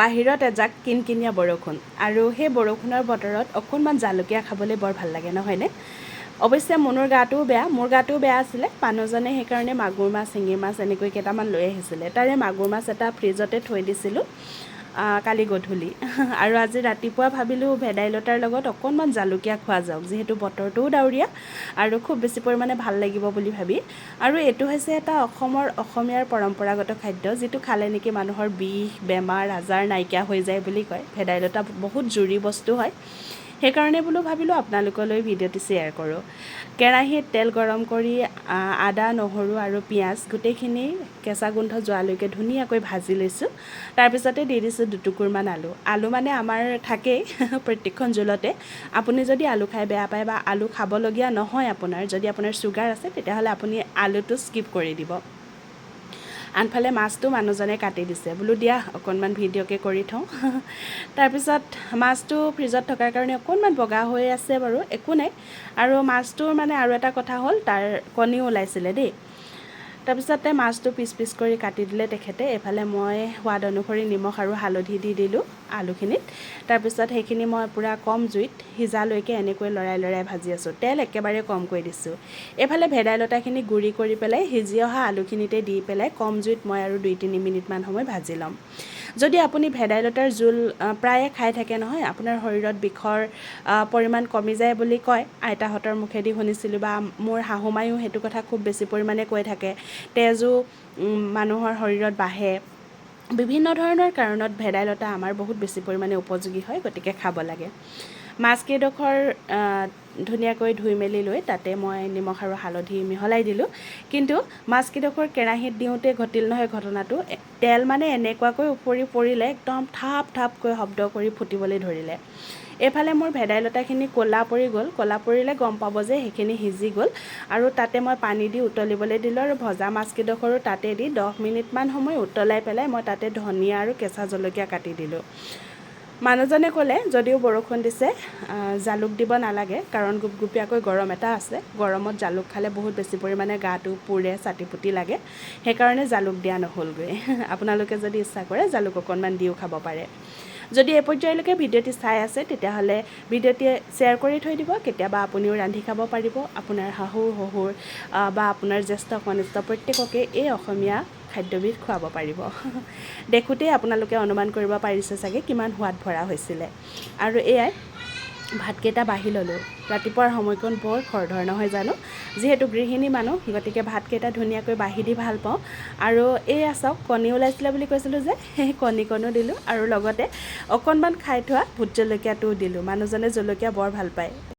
বাহিৰত এজাক কিনকিনীয়া বৰষুণ। আৰু সেই বৰষুণৰ বতৰত অকণমান জালুকীয়া খাবলৈ বৰ ভাল লাগে নহয়নে অৱশ্যে মনুৰ গাটোও বেয়া। মোৰ গাটোও বেয়া আছিলে। মানুহজনে সেইকাৰণে মাগুৰ মাছ শিঙি মাছ এনেকৈ কেইটামান লৈ আহিছিলে। তাৰে মাগুৰ মাছ এটা ফ্ৰিজতে থৈ দিছিলোঁ। কালি গধূলি। আৰু আজি ৰাতিপুৱা ভাবিলোঁ ভেদাইলতাৰ লগত অকণমান জালুকীয়া খোৱা যাওক যিহেতু বতৰটোও ডাৱৰীয়া আৰু খুব বেছি পৰিমাণে ভাল লাগিব বুলি ভাবি। আৰু এইটো হৈছে এটা অসমৰ অসমীয়াৰ পৰম্পৰাগত খাদ্য যিটো খালে নেকি মানুহৰ বিষ বেমাৰ আজাৰ নাইকিয়া হৈ যায় বুলি কয়। ভেদাইলতা বহুত জুৰি বস্তু হয়। সেইকাৰণে বোলো ভাবিলোঁ আপোনালোকলৈ ভিডিঅ'টো শ্বেয়াৰ কৰোঁ। কেৰাহীত তেল গৰম কৰি আদা নহৰু আৰু পিঁয়াজ গোটেইখিনি কেঁচা গোন্ধ যোৱালৈকে ধুনীয়াকৈ ভাজি লৈছোঁ। তাৰপিছতে দি দিছোঁ দুটুকুৰমান আলু। আলু মানে আমাৰ থাকেই প্ৰত্যেকখন জোলতে। আপুনি যদি আলু খাই বেয়া পায় বা আলু খাবলগীয়া নহয় আপোনাৰ যদি আপোনাৰ চুগাৰ আছে তেতিয়াহ'লে আপুনি আলুটো স্কিপ কৰি দিব। আনফালে মাছটো মানুহজনে কাটি দিছে। বোলো দিয়া অকণমান ভিডিঅ'কে কৰি থওঁ। তাৰপিছত মাছটো ফ্ৰিজত থকাৰ কাৰণে অকণমান বগা হৈ আছে বাৰু একো নাই। আৰু মাছটোৰ মানে আৰু এটা কথা হ'ল তাৰ কণীও ওলাইছিলে দেই। তাৰপিছতে মাছটো পিচ পিচ কৰি কাটি দিলে তেখেতে। এইফালে মই সোৱাদ অনুসৰি নিমখ আৰু হালধি দি দিলোঁ আলুখিনিত। তাৰপিছত সেইখিনি মই পূৰা কম জুইত সিজালৈকে এনেকৈ লৰাই লৰাই ভাজি আছোঁ। তেল একেবাৰে কমকৈ দিছোঁ। এইফালে ভেদাইলতাখিনি গুড়ি কৰি পেলাই সিজি অহা আলুখিনিতে দি পেলাই কম জুইত মই আৰু দুই তিনি মিনিটমান সময় ভাজি ল'ম। যদি আপুনি ভেদাইলতাৰ জোল প্ৰায়ে খাই থাকে নহয় আপোনাৰ শৰীৰত বিষৰ পৰিমাণ কমি যায় বুলি কয় আইতাহঁতৰ মুখেদি শুনিছিলোঁ বা মোৰ শাহুমায়ো সেইটো কথা খুব বেছি পৰিমাণে কৈ থাকে। তেজো মানুহৰ শৰীৰত বাঢ়ে। বিভিন্ন ধৰণৰ কাৰণত ভেদাইলতা আমাৰ বহুত বেছি পৰিমাণে উপযোগী হয় গতিকে খাব লাগে। মাছকেইডোখৰ ধুনীয়াকৈ ধুই মেলি লৈ তাতে মই নিমখ আৰু হালধি মিহলাই দিলোঁ। কিন্তু মাছকেইডোখৰ কেৰাহীত দিওঁতে ঘটিল নহয় ঘটনাটো। তেল মানে এনেকুৱাকৈ ওপৰি পৰিলে একদম থাপ থাপকৈ শব্দ কৰি ফুটিবলৈ ধৰিলে। এইফালে মোৰ ভেদাইলতাখিনি ক'লা পৰি গ'ল। ক'লা পৰিলে গম পাব যে সেইখিনি সিজি গ'ল। আৰু তাতে মই পানী দি উতলিবলৈ দিলোঁ আৰু ভজা মাছকেইডোখৰো তাতে দি দহ মিনিটমান সময় উতলাই পেলাই মই তাতে ধনিয়া আৰু কেঁচা জলকীয়া কাটি দিলোঁ। মানুহজনে ক'লে যদিও বৰষুণ দিছে জালুক দিব নালাগে কাৰণ গুপগুপীয়াকৈ গৰম এটা আছে। গৰমত জালুক খালে বহুত বেছি পৰিমাণে গাটো পুৰে চাটিপুটি লাগে। সেইকাৰণে জালুক দিয়া নহ'লগৈ। আপোনালোকে যদি ইচ্ছা কৰে জালুক অকণমান দিও খাব পাৰে। যদি এই পৰ্যায়লৈকে ভিডিঅ'টি চাই আছে তেতিয়াহ'লে ভিডিঅ'টি শ্বেয়াৰ কৰি থৈ দিব। কেতিয়াবা আপুনিও ৰান্ধি খাব পাৰিব। আপোনাৰ শাহু শহুৰ আ, বা আপোনাৰ জ্যেষ্ঠ কনিষ্ঠ প্ৰত্যেককে এই অসমীয়া খাদ্যবিধ খুৱাব পাৰিব। দেখোঁতেই আপোনালোকে অনুমান কৰিব পাৰিছে চাগে কিমান সোৱাদ ভৰা হৈছিলে। আৰু এয়াই ভাতকেইটা বাঢ়ি ল'লোঁ। ৰাতিপুৱাৰ সময়কণ বৰ খৰধৰ নহয় জানো? যিহেতু গৃহিণী মানুহ গতিকে ভাতকেইটা ধুনীয়াকৈ বাঢ়ি দি ভাল পাওঁ। আৰু এয়া চাওক কণী ওলাইছিলে বুলি কৈছিলোঁ যে সেই কণীকণো দিলোঁ। আৰু লগতে অকণমান খাই থোৱা ভোট জলকীয়াটোও দিলোঁ। মানুহজনে জলকীয়া বৰ ভাল পায়।